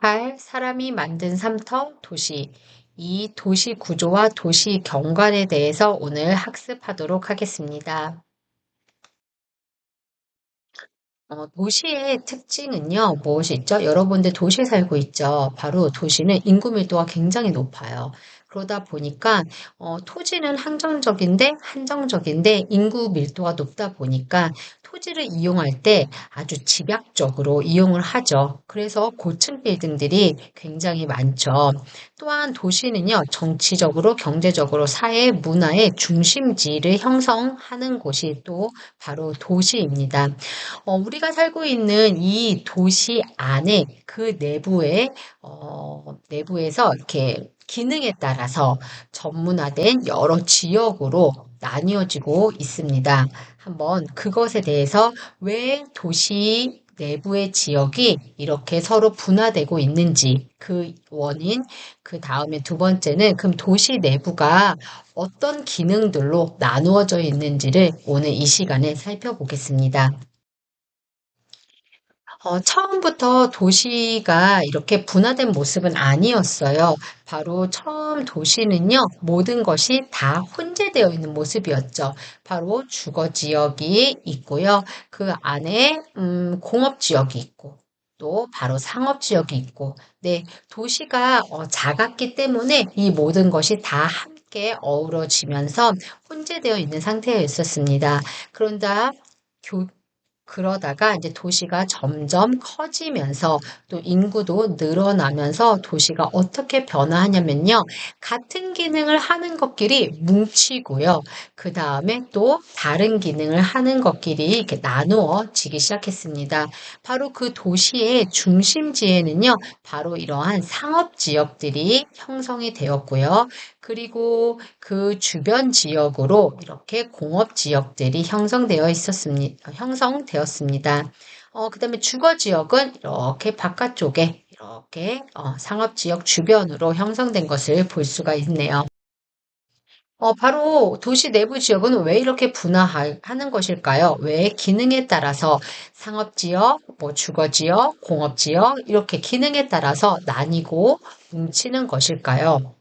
8. 사람이 만든 삼터 도시. 이 도시 구조와 도시 경관에 대해서 오늘 학습하도록 하겠습니다. 어, 도시의 특징은요, 무엇이 있죠? 여러분들 도시에 살고 있죠? 바로 도시는 인구 밀도가 굉장히 높아요. 그러다 보니까 어, 토지는 한정적인데 한정적인데 인구 밀도가 높다 보니까 토지를 이용할 때 아주 집약적으로 이용을 하죠. 그래서 고층 빌딩들이 굉장히 많죠. 또한 도시는요, 정치적으로, 경제적으로, 사회, 문화의 중심지를 형성하는 곳이 또 바로 도시입니다. 어, 우리가 살고 있는 이 도시 안에 그 내부에, 어, 내부에서 이렇게 기능에 따라서 전문화된 여러 지역으로 나뉘어지고 있습니다. 한번 그것에 대해서 왜 도시 내부의 지역이 이렇게 서로 분화되고 있는지 그 원인, 그 다음에 두 번째는 그럼 도시 내부가 어떤 기능들로 나누어져 있는지를 오늘 이 시간에 살펴보겠습니다. 어, 처음부터 도시가 이렇게 분화된 모습은 아니었어요. 바로 처음 도시는요, 모든 것이 다 혼재되어 있는 모습이었죠. 바로 주거 지역이 있고요. 그 안에 음, 공업 지역이 있고, 또 바로 상업 지역이 있고, 네, 도시가 어, 작았기 때문에 이 모든 것이 다 함께 어우러지면서 혼재되어 있는 상태에 있었습니다. 그런다 교, 그러다가 이제 도시가 점점 커지면서 또 인구도 늘어나면서 도시가 어떻게 변화하냐면요. 같은 기능을 하는 것끼리 뭉치고요. 그 다음에 또 다른 기능을 하는 것끼리 이렇게 나누어지기 시작했습니다. 바로 그 도시의 중심지에는요. 바로 이러한 상업 지역들이 형성이 되었고요. 그리고 그 주변 지역으로 이렇게 공업 지역들이 형성되어 있었습니다. 형성되 었습니다. 어, 그 다음에 주거 지역은 이렇게 바깥쪽에 이렇게 어, 상업 지역 주변으로 형성된 것을 볼 수가 있네요. 어, 바로 도시 내부 지역은 왜 이렇게 분화하는 것일까요? 왜 기능에 따라서 상업 지역, 뭐 주거 지역, 공업 지역 이렇게 기능에 따라서 나뉘고 뭉치는 것일까요?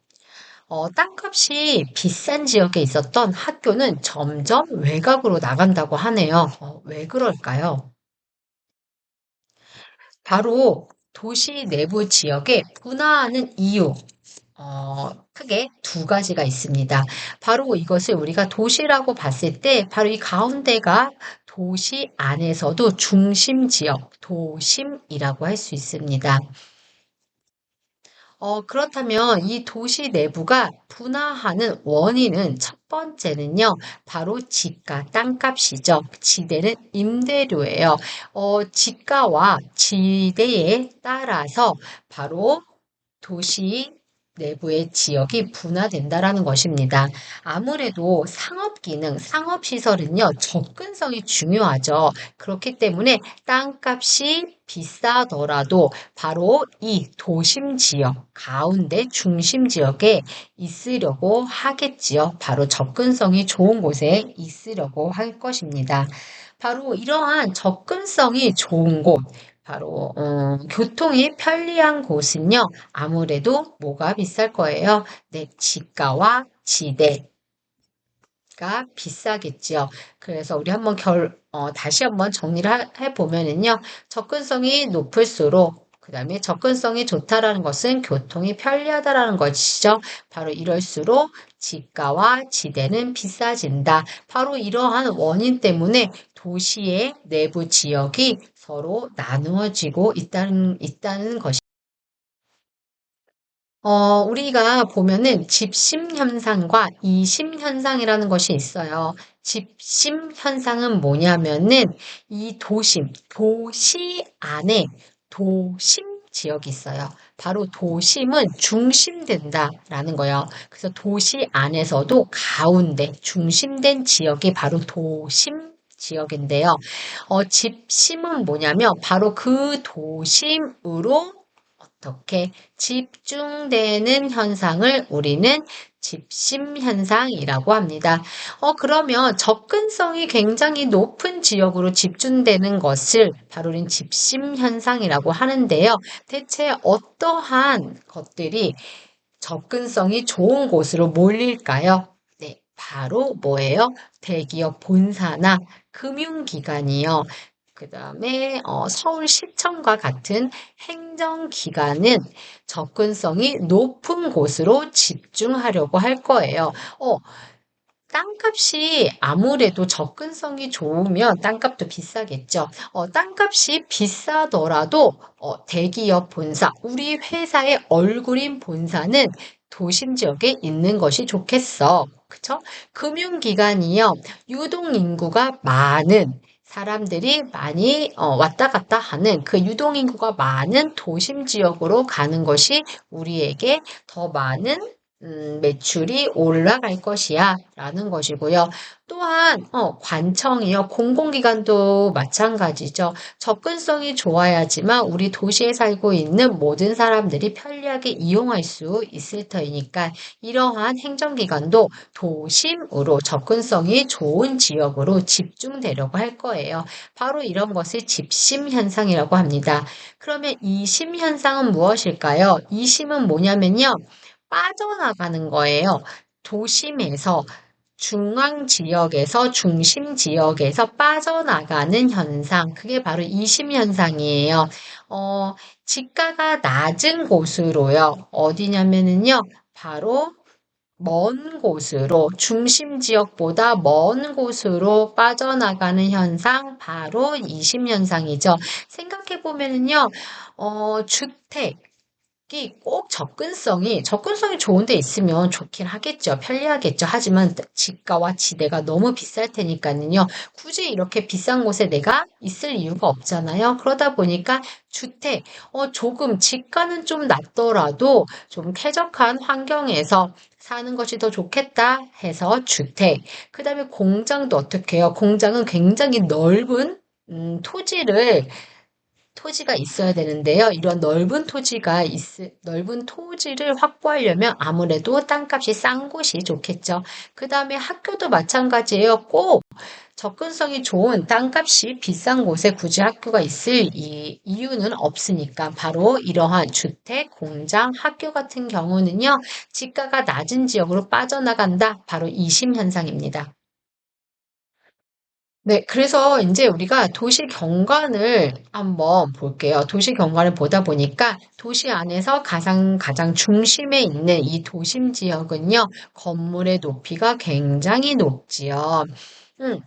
어, 땅값이 비싼 지역에 있었던 학교는 점점 외곽으로 나간다고 하네요. 어, 왜 그럴까요? 바로 도시 내부 지역에 분화하는 이유, 어, 크게 두 가지가 있습니다. 바로 이것을 우리가 도시라고 봤을 때 바로 이 가운데가 도시 안에서도 중심 지역, 도심이라고 할 수 있습니다. 어, 그렇다면 이 도시 내부가 분화하는 원인은 첫 번째는요, 바로 지가, 땅값이죠. 지대는 임대료예요. 어, 지가와 지대에 따라서 바로 도시 내부의 지역이 분화된다라는 것입니다. 아무래도 상업 기능, 상업 시설은요, 접근성이 중요하죠. 그렇기 때문에 땅값이 비싸더라도 바로 이 도심 지역, 가운데 중심 지역에 있으려고 하겠지요. 바로 접근성이 좋은 곳에 있으려고 할 것입니다. 바로 이러한 접근성이 좋은 곳, 바로 어, 교통이 편리한 곳은요. 아무래도 뭐가 비쌀 거예요? 네, 지가와 지대 가 비싸겠지요. 그래서 우리 한번 결, 어, 다시 한번 정리를 해보면은요. 접근성이 높을수록 그 다음에 접근성이 좋다라는 것은 교통이 편리하다라는 것이죠. 바로 이럴수록 지가와 지대는 비싸진다. 바로 이러한 원인 때문에 도시의 내부 지역이 서로 나누어지고 있다는, 있다는 것이 어, 우리가 보면은 집심 현상과 이심 현상이라는 것이 있어요. 집심 현상은 뭐냐면은 이 도심, 도시 안에 도심 지역이 있어요. 바로 도심은 중심된다라는 거예요. 그래서 도시 안에서도 가운데 중심된 지역이 바로 도심 지역인데요. 어, 집심은 뭐냐면 바로 그 도심으로 어떻게 집중되는 현상을 우리는 집심 현상이라고 합니다. 어, 그러면 접근성이 굉장히 높은 지역으로 집중되는 것을 바로 우린 집심 현상이라고 하는데요. 대체 어떠한 것들이 접근성이 좋은 곳으로 몰릴까요? 네, 바로 뭐예요? 대기업 본사나 금융기관이요. 그 다음에 어, 서울시청과 같은 행정기관은 접근성이 높은 곳으로 집중하려고 할 거예요. 어, 땅값이 아무래도 접근성이 좋으면 땅값도 비싸겠죠. 어, 땅값이 비싸더라도 어, 대기업 본사, 우리 회사의 얼굴인 본사는 도심 지역에 있는 것이 좋겠어. 그쵸? 금융기관이요. 유동인구가 많은 사람들이 많이 어, 왔다 갔다 하는 그 유동인구가 많은 도심 지역으로 가는 것이 우리에게 더 많은 음, 매출이 올라갈 것이야 라는 것이고요. 또한 어, 관청이요. 공공기관도 마찬가지죠. 접근성이 좋아야지만 우리 도시에 살고 있는 모든 사람들이 편리하게 이용할 수 있을 터이니까 이러한 행정기관도 도심으로 접근성이 좋은 지역으로 집중되려고 할 거예요. 바로 이런 것을 집심 현상이라고 합니다. 그러면 이심 현상은 무엇일까요? 이심은 뭐냐면요. 빠져나가는 거예요. 도심에서 중앙 지역에서 중심 지역에서 빠져나가는 현상. 그게 바로 이심 현상이에요. 어, 지가가 낮은 곳으로요. 어디냐면은요. 바로 먼 곳으로 중심 지역보다 먼 곳으로 빠져나가는 현상 바로 이심 현상이죠. 생각해 보면은요. 어, 주택 꼭 접근성이 접근성이 좋은 데 있으면 좋긴 하겠죠. 편리하겠죠. 하지만 지가와 지대가 너무 비쌀 테니까는요. 굳이 이렇게 비싼 곳에 내가 있을 이유가 없잖아요. 그러다 보니까 주택 어 조금 지가는 좀 낮더라도 좀 쾌적한 환경에서 사는 것이 더 좋겠다 해서 주택. 그 다음에 공장도 어떻게 해요? 공장은 굉장히 넓은 음, 토지를 토지가 있어야 되는데요. 이런 넓은 토지가 있, 넓은 토지를 확보하려면 아무래도 땅값이 싼 곳이 좋겠죠. 그 다음에 학교도 마찬가지예요. 꼭 접근성이 좋은 땅값이 비싼 곳에 굳이 학교가 있을 이, 이유는 없으니까 바로 이러한 주택, 공장, 학교 같은 경우는요. 지가가 낮은 지역으로 빠져나간다. 바로 이심 현상입니다. 네, 그래서 이제 우리가 도시 경관을 한번 볼게요. 도시 경관을 보다 보니까 도시 안에서 가장, 가장 중심에 있는 이 도심 지역은요, 건물의 높이가 굉장히 높지요. 음,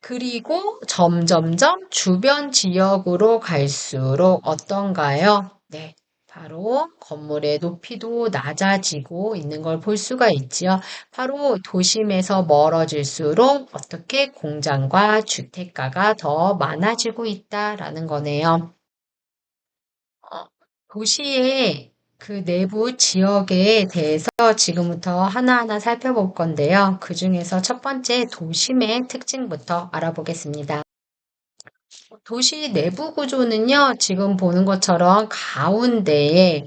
그리고 점점점 주변 지역으로 갈수록 어떤가요? 네. 바로 건물의 높이도 낮아지고 있는 걸 볼 수가 있지요. 바로 도심에서 멀어질수록 어떻게 공장과 주택가가 더 많아지고 있다라는 거네요. 어, 도시의 그 내부 지역에 대해서 지금부터 하나하나 살펴볼 건데요. 그 중에서 첫 번째 도심의 특징부터 알아보겠습니다. 도시 내부 구조는요, 지금 보는 것처럼 가운데에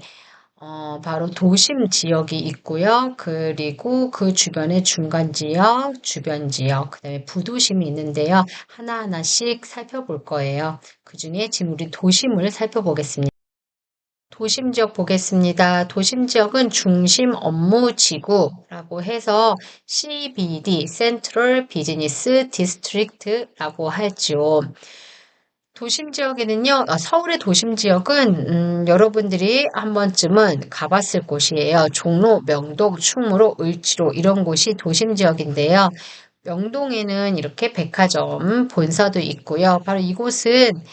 어, 바로 도심 지역이 있고요. 그리고 그 주변에 중간 지역, 주변 지역, 그 다음에 부도심이 있는데요. 하나하나씩 살펴볼 거예요. 그 중에 지금 우리 도심을 살펴보겠습니다. 도심 지역 보겠습니다. 도심 지역은 중심 업무 지구라고 해서 CBD, Central Business District라고 하죠. 도심 지역에는요, 아, 서울의 도심 지역은 음, 여러분들이 한 번쯤은 가봤을 곳이에요. 종로, 명동, 충무로, 을지로 이런 곳이 도심 지역인데요. 명동에는 이렇게 백화점 본사도 있고요. 바로 이곳은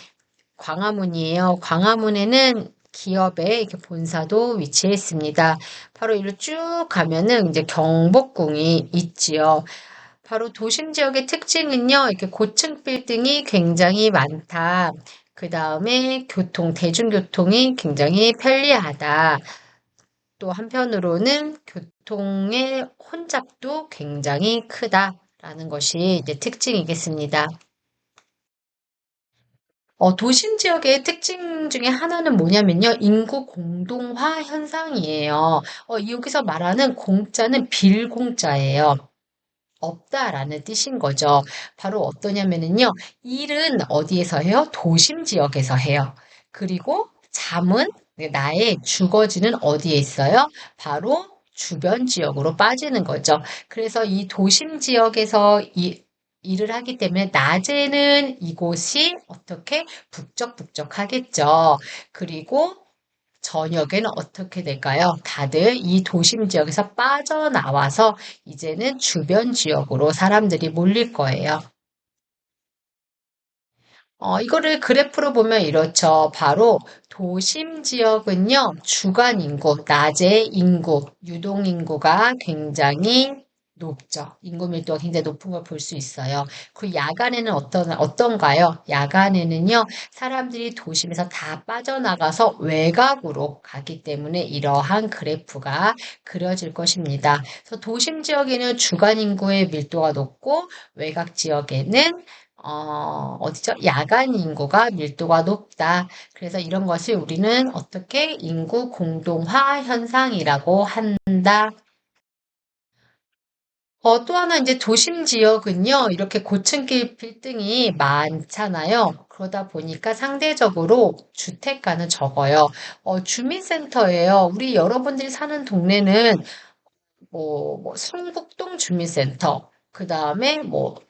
광화문이에요. 광화문에는 기업의 이렇게 본사도 위치해 있습니다. 바로 이리로 쭉 가면은 이제 경복궁이 있지요. 바로 도심 지역의 특징은요, 이렇게 고층 빌딩이 굉장히 많다. 그 다음에 교통, 대중교통이 굉장히 편리하다. 또 한편으로는 교통의 혼잡도 굉장히 크다라는 것이 이제 특징이겠습니다. 어, 도심 지역의 특징 중에 하나는 뭐냐면요. 인구 공동화 현상이에요. 어, 여기서 말하는 공짜는 빌공짜예요. 없다라는 뜻인 거죠. 바로 어떠냐면은요. 일은 어디에서 해요? 도심 지역에서 해요. 그리고 잠은 나의 주거지는 어디에 있어요? 바로 주변 지역으로 빠지는 거죠. 그래서 이 도심 지역에서 이 일을 하기 때문에 낮에는 이곳이 어떻게 북적북적하겠죠. 그리고 저녁에는 어떻게 될까요? 다들 이 도심 지역에서 빠져나와서 이제는 주변 지역으로 사람들이 몰릴 거예요. 어, 이거를 그래프로 보면 이렇죠. 바로 도심 지역은요, 주간 인구, 낮의 인구, 유동 인구가 굉장히 높죠. 인구 밀도가 굉장히 높은 걸 볼 수 있어요. 그 야간에는 어떤, 어떤가요? 야간에는요, 사람들이 도심에서 다 빠져나가서 외곽으로 가기 때문에 이러한 그래프가 그려질 것입니다. 그래서 도심 지역에는 주간 인구의 밀도가 높고 외곽 지역에는 어, 어디죠? 야간 인구가 밀도가 높다. 그래서 이런 것을 우리는 어떻게 인구 공동화 현상이라고 한다. 어, 또 하나 이제 도심 지역은요, 이렇게 고층길 빌딩이 많잖아요. 그러다 보니까 상대적으로 주택가는 적어요. 어, 주민센터예요. 우리 여러분들이 사는 동네는 뭐, 뭐 성북동 주민센터, 그 다음에 뭐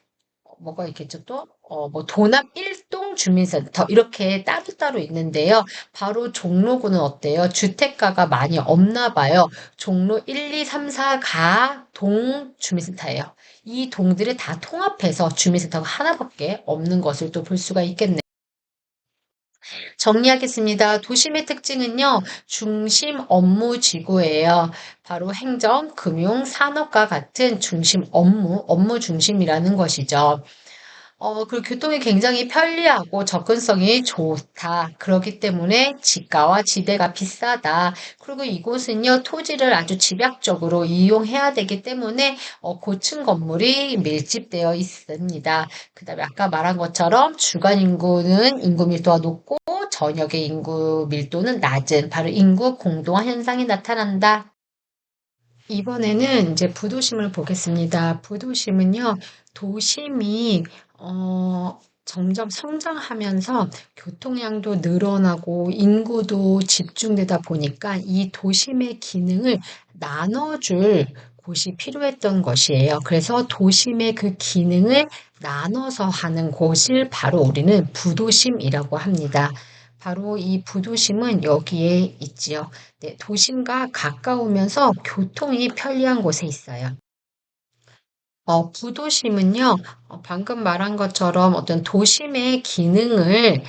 뭐가 있겠죠 또? 어, 뭐 도남 1동 주민센터 이렇게 따로따로 있는데요. 바로 종로구는 어때요? 주택가가 많이 없나 봐요. 종로 1, 2, 3, 4가 동 주민센터예요. 이 동들을 다 통합해서 주민센터가 하나밖에 없는 것을 또 볼 수가 있겠네요. 정리하겠습니다. 도심의 특징은요, 중심 업무 지구예요. 바로 행정, 금융, 산업과 같은 중심 업무, 업무 중심이라는 것이죠. 어, 그리고 교통이 굉장히 편리하고 접근성이 좋다. 그렇기 때문에 지가와 지대가 비싸다. 그리고 이곳은요, 토지를 아주 집약적으로 이용해야 되기 때문에 어, 고층 건물이 밀집되어 있습니다. 그 다음에 아까 말한 것처럼 주간 인구는 인구 밀도가 높고 저녁의 인구 밀도는 낮은 바로 인구 공동화 현상이 나타난다. 이번에는 이제 부도심을 보겠습니다. 부도심은요, 도심이 어, 점점 성장하면서 교통량도 늘어나고 인구도 집중되다 보니까 이 도심의 기능을 나눠줄 곳이 필요했던 것이에요. 그래서 도심의 그 기능을 나눠서 하는 곳을 바로 우리는 부도심이라고 합니다. 바로 이 부도심은 여기에 있지요. 네, 도심과 가까우면서 교통이 편리한 곳에 있어요. 어, 부도심은요, 어, 방금 말한 것처럼 어떤 도심의 기능을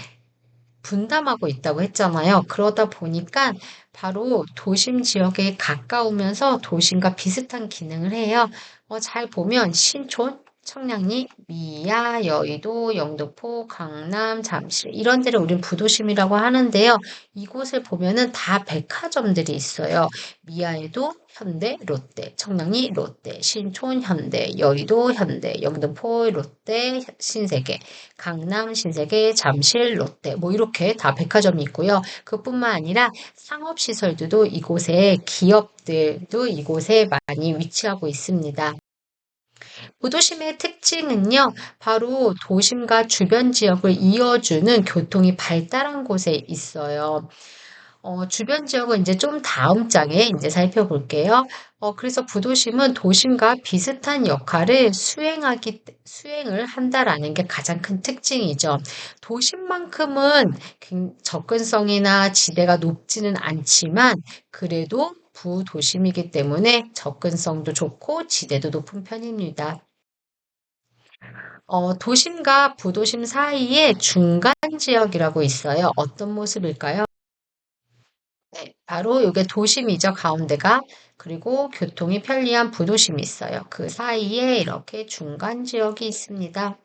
분담하고 있다고 했잖아요. 그러다 보니까 바로 도심 지역에 가까우면서 도심과 비슷한 기능을 해요. 어, 잘 보면 신촌, 청량리, 미아, 여의도, 영등포, 강남, 잠실 이런 데를 우린 부도심이라고 하는데요. 이곳을 보면은 다 백화점들이 있어요. 미아에도 현대, 롯데, 청량리, 롯데, 신촌, 현대, 여의도, 현대, 영등포, 롯데, 신세계, 강남, 신세계, 잠실, 롯데 뭐 이렇게 다 백화점이 있고요. 그뿐만 아니라 상업시설들도 이곳에 기업들도 이곳에 많이 위치하고 있습니다. 부도심의 특징은요, 바로 도심과 주변 지역을 이어주는 교통이 발달한 곳에 있어요. 어, 주변 지역은 이제 좀 다음 장에 이제 살펴볼게요. 어, 그래서 부도심은 도심과 비슷한 역할을 수행하기, 수행을 한다라는 게 가장 큰 특징이죠. 도심만큼은 접근성이나 지대가 높지는 않지만 그래도 부도심이기 때문에 접근성도 좋고 지대도 높은 편입니다. 어, 도심과 부도심 사이에 중간 지역이라고 있어요. 어떤 모습일까요? 네, 바로 이게 도심이죠, 가운데가. 그리고 교통이 편리한 부도심이 있어요. 그 사이에 이렇게 중간 지역이 있습니다.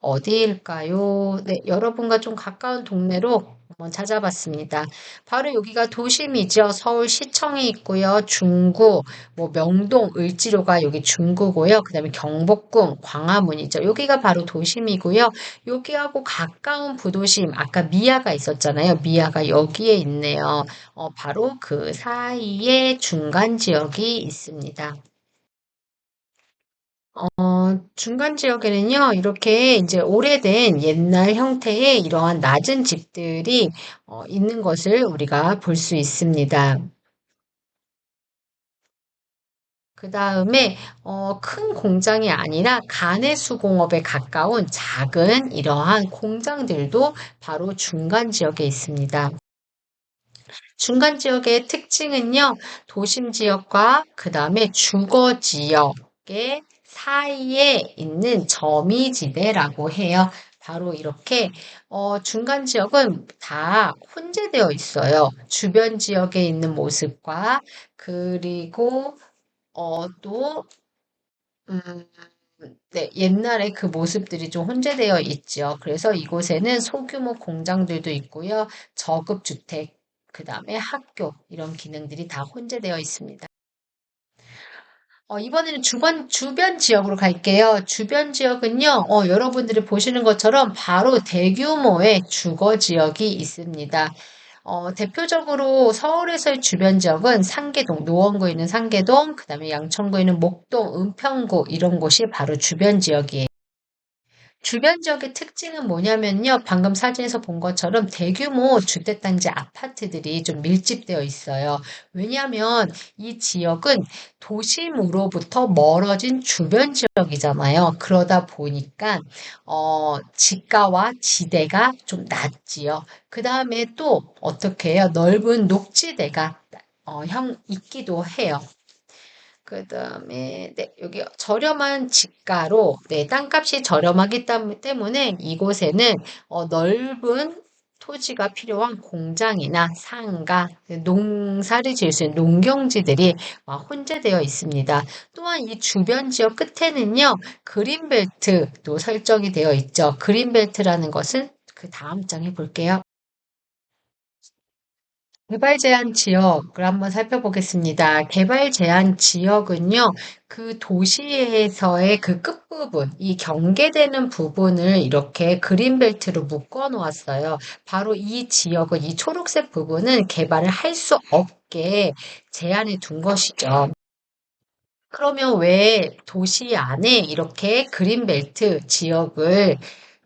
어디일까요? 네, 여러분과 좀 가까운 동네로 한번 찾아봤습니다. 바로 여기가 도심이죠. 서울시청이 있고요. 중구, 뭐 명동, 을지로가 여기 중구고요. 그 다음에 경복궁, 광화문이죠. 여기가 바로 도심이고요. 여기하고 가까운 부도심, 아까 미아가 있었잖아요. 미아가 여기에 있네요. 어, 바로 그 사이에 중간 지역이 있습니다. 어, 중간 지역에는요, 이렇게 이제 오래된 옛날 형태의 이러한 낮은 집들이 어, 있는 것을 우리가 볼 수 있습니다. 그 다음에 어, 큰 공장이 아니라 가내수공업에 가까운 작은 이러한 공장들도 바로 중간 지역에 있습니다. 중간 지역의 특징은요, 도심 지역과 그 다음에 주거 지역의 사이에 있는 점이 지대라고 해요. 바로 이렇게 어, 중간 지역은 다 혼재되어 있어요. 주변 지역에 있는 모습과 그리고 어, 또 음, 네, 옛날에 그 모습들이 좀 혼재되어 있죠. 그래서 이곳에는 소규모 공장들도 있고요. 저급 주택, 그 다음에 학교 이런 기능들이 다 혼재되어 있습니다. 어, 이번에는 주변, 주변 지역으로 갈게요. 주변 지역은요, 어, 여러분들이 보시는 것처럼 바로 대규모의 주거 지역이 있습니다. 어, 대표적으로 서울에서의 주변 지역은 상계동, 노원구에 있는 상계동, 그 다음에 양천구에 있는 목동, 은평구 이런 곳이 바로 주변 지역이에요. 주변 지역의 특징은 뭐냐면요. 방금 사진에서 본 것처럼 대규모 주택단지 아파트들이 좀 밀집되어 있어요. 왜냐하면 이 지역은 도심으로부터 멀어진 주변 지역이잖아요. 그러다 보니까 어, 지가와 지대가 좀 낮지요. 그 다음에 또 어떻게 해요? 넓은 녹지대가 어, 형 있기도 해요. 그 다음에 네, 여기 저렴한 집가로 네, 땅값이 저렴하기 때문에 이곳에는 어, 넓은 토지가 필요한 공장이나 상가, 농사를 지을 수 있는 농경지들이 혼재되어 있습니다. 또한 이 주변 지역 끝에는요, 그린벨트도 설정이 되어 있죠. 그린벨트라는 것은 그 다음 장에 볼게요. 개발 제한 지역을 한번 살펴보겠습니다. 개발 제한 지역은요, 그 도시에서의 그 끝부분, 이 경계되는 부분을 이렇게 그린벨트로 묶어 놓았어요. 바로 이 지역은, 이 초록색 부분은 개발을 할 수 없게 제한해 둔 것이죠. 그러면 왜 도시 안에 이렇게 그린벨트 지역을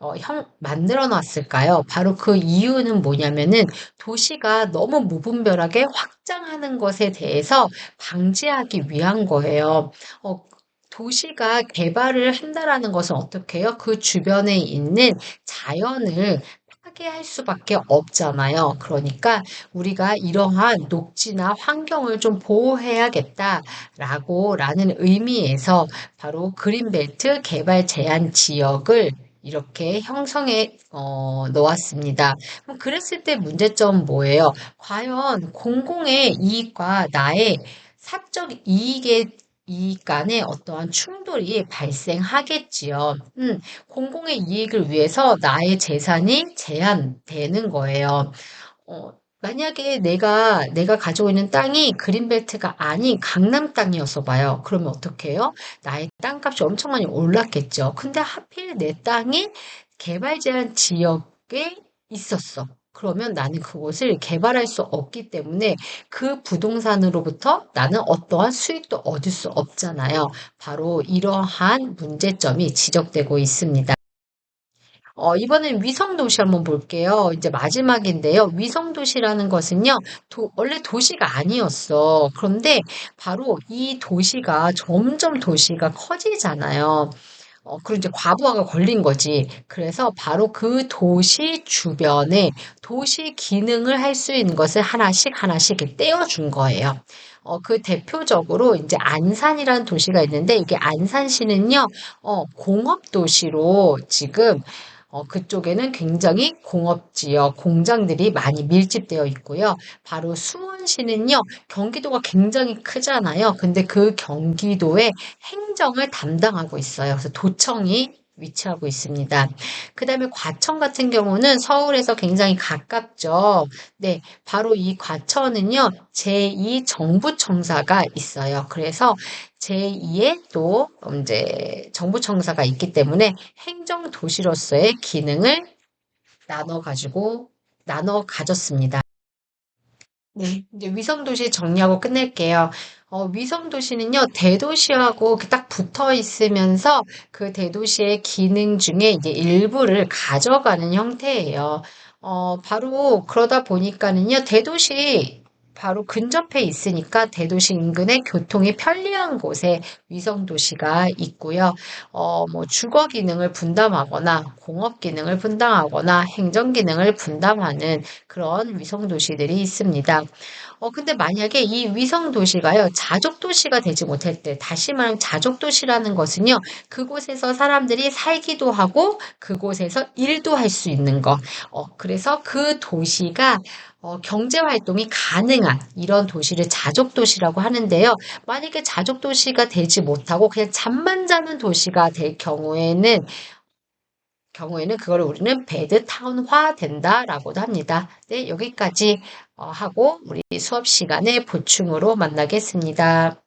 어, 형, 만들어 놨을까요? 바로 그 이유는 뭐냐면은 도시가 너무 무분별하게 확장하는 것에 대해서 방지하기 위한 거예요. 어, 도시가 개발을 한다라는 것은 어떻게 해요? 그 주변에 있는 자연을 파괴할 수밖에 없잖아요. 그러니까 우리가 이러한 녹지나 환경을 좀 보호해야겠다라고 라는 의미에서 바로 그린벨트 개발 제한 지역을 이렇게 형성해 어, 놓았습니다. 그랬을 때 문제점 뭐예요? 과연 공공의 이익과 나의 사적 이익의 이익 간의 어떠한 충돌이 발생하겠지요. 음, 공공의 이익을 위해서 나의 재산이 제한되는 거예요. 어, 만약에 내가, 내가 가지고 있는 땅이 그린벨트가 아닌 강남 땅이었어 봐요. 그러면 어떻게 해요? 나의 땅값이 엄청 많이 올랐겠죠. 근데 하필 내 땅이 개발 제한 지역에 있었어. 그러면 나는 그곳을 개발할 수 없기 때문에 그 부동산으로부터 나는 어떠한 수익도 얻을 수 없잖아요. 바로 이러한 문제점이 지적되고 있습니다. 어, 이번엔 위성도시 한번 볼게요. 이제 마지막인데요. 위성도시라는 것은요, 도, 원래 도시가 아니었어. 그런데 바로 이 도시가 점점 도시가 커지잖아요. 어, 그리고 이제 과부하가 걸린 거지. 그래서 바로 그 도시 주변에 도시 기능을 할 수 있는 것을 하나씩 하나씩 떼어준 거예요. 어, 그 대표적으로 이제 안산이라는 도시가 있는데 이게 안산시는요, 어, 공업도시로 지금 어, 그쪽에는 굉장히 공업지역, 공장들이 많이 밀집되어 있고요. 바로 수원시는요, 경기도가 굉장히 크잖아요. 근데 그 경기도의 행정을 담당하고 있어요. 그래서 도청이 위치하고 있습니다. 그 다음에 과천 같은 경우는 서울에서 굉장히 가깝죠. 네, 바로 이 과천은요, 제2정부청사가 있어요. 그래서 제2의 또 이제 정부청사가 있기 때문에 행정도시로서의 기능을 나눠 가지고 나눠 가졌습니다. 네, 이제 위성도시 정리하고 끝낼게요. 어, 위성 도시는요, 대도시하고 이렇게 딱 붙어 있으면서 그 대도시의 기능 중에 이제 일부를 가져가는 형태예요. 어, 바로 그러다 보니까는요, 대도시 바로 근접해 있으니까 대도시 인근의 교통이 편리한 곳에 위성 도시가 있고요. 어, 뭐 주거 기능을 분담하거나 공업 기능을 분담하거나 행정 기능을 분담하는 그런 위성 도시들이 있습니다. 어, 근데 만약에 이 위성 도시가요, 자족 도시가 되지 못할 때, 다시 말하면 자족 도시라는 것은요, 그곳에서 사람들이 살기도 하고, 그곳에서 일도 할 수 있는 것. 어, 그래서 그 도시가 어, 경제 활동이 가능한 이런 도시를 자족 도시라고 하는데요. 만약에 자족 도시가 되지 못하고 그냥 잠만 자는 도시가 될 경우에는 경우에는 그걸 우리는 베드타운화 된다라고도 합니다. 네, 여기까지 어, 하고 우리 수업 시간에 보충으로 만나겠습니다.